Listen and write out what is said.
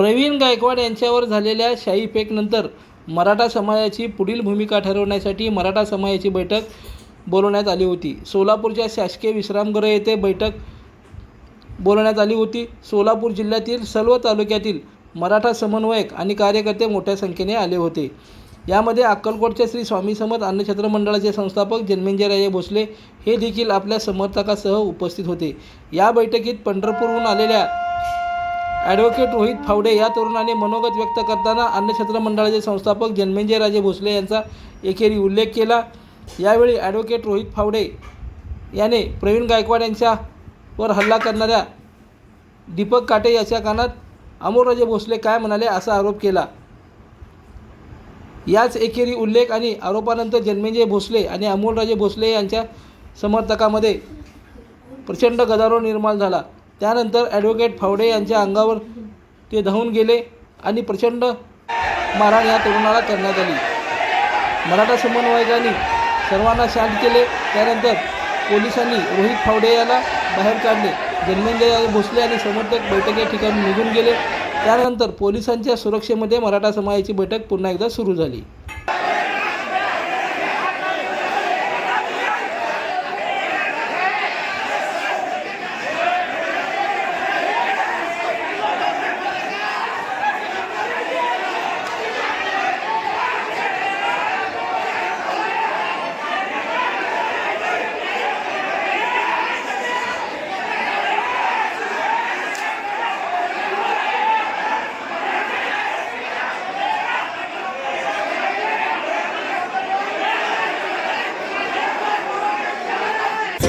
प्रवीण गायकवाड यांच्यावर झालेल्या शाही फेकनंतर मराठा समाजाची पुढील भूमिका ठरवण्यासाठी मराठा समाजाची बैठक बोलवण्यात आली होती. सोलापूरच्या शासकीय विश्रामगृह येथे बैठक बोलवण्यात आली होती. सोलापूर जिल्ह्यातील सर्व तालुक्यातील मराठा समन्वयक आणि कार्यकर्ते मोठ्या संख्येने आले होते. यामध्ये अक्कलकोटच्या श्री स्वामी समर्थ अन्नक्षेत्र मंडळाचे संस्थापक जन्मेंजयराजे भोसले हे देखील आपल्या समर्थकासह उपस्थित होते. या बैठकीत पंढरपूरहून आलेल्या ॲडव्होकेट रोहित फावडे या तरुणाने मनोगत व्यक्त करताना अन्नक्षेत्र मंडळाचे संस्थापक जन्मेंजयराजे भोसले यांचा एकेरी उल्लेख केला. यावेळी ॲडव्होकेट रोहित फावडे याने प्रवीण गायकवाड यांच्यावर हल्ला करणाऱ्या दीपक काटे याच्या कानात अमोलराजे भोसले काय म्हणाले असा आरोप केला. याच एकेरी उल्लेख आणि आरोपानंतर जन्मेंजय भोसले आणि अमोलराजे भोसले यांच्या समर्थकामध्ये प्रचंड गदारोळ निर्माण झाला. त्यानंतर ॲडव्होकेट फावडे यांच्या अंगावर ते धावून गेले आणि प्रचंड मारहाण या तरुणाला करण्यात आली. मराठा समन्वयकांनी सर्वांना शांत केले. त्यानंतर पोलिसांनी रोहित फावडे याला बाहेर काढले. जन्मेंद्र भोसले आणि समर्थक बैठकी ठिकाणी निघून गेले. त्यानंतर पोलिसांच्या सुरक्षेमध्ये मराठा समाजाची बैठक पुन्हा एकदा सुरू झाली.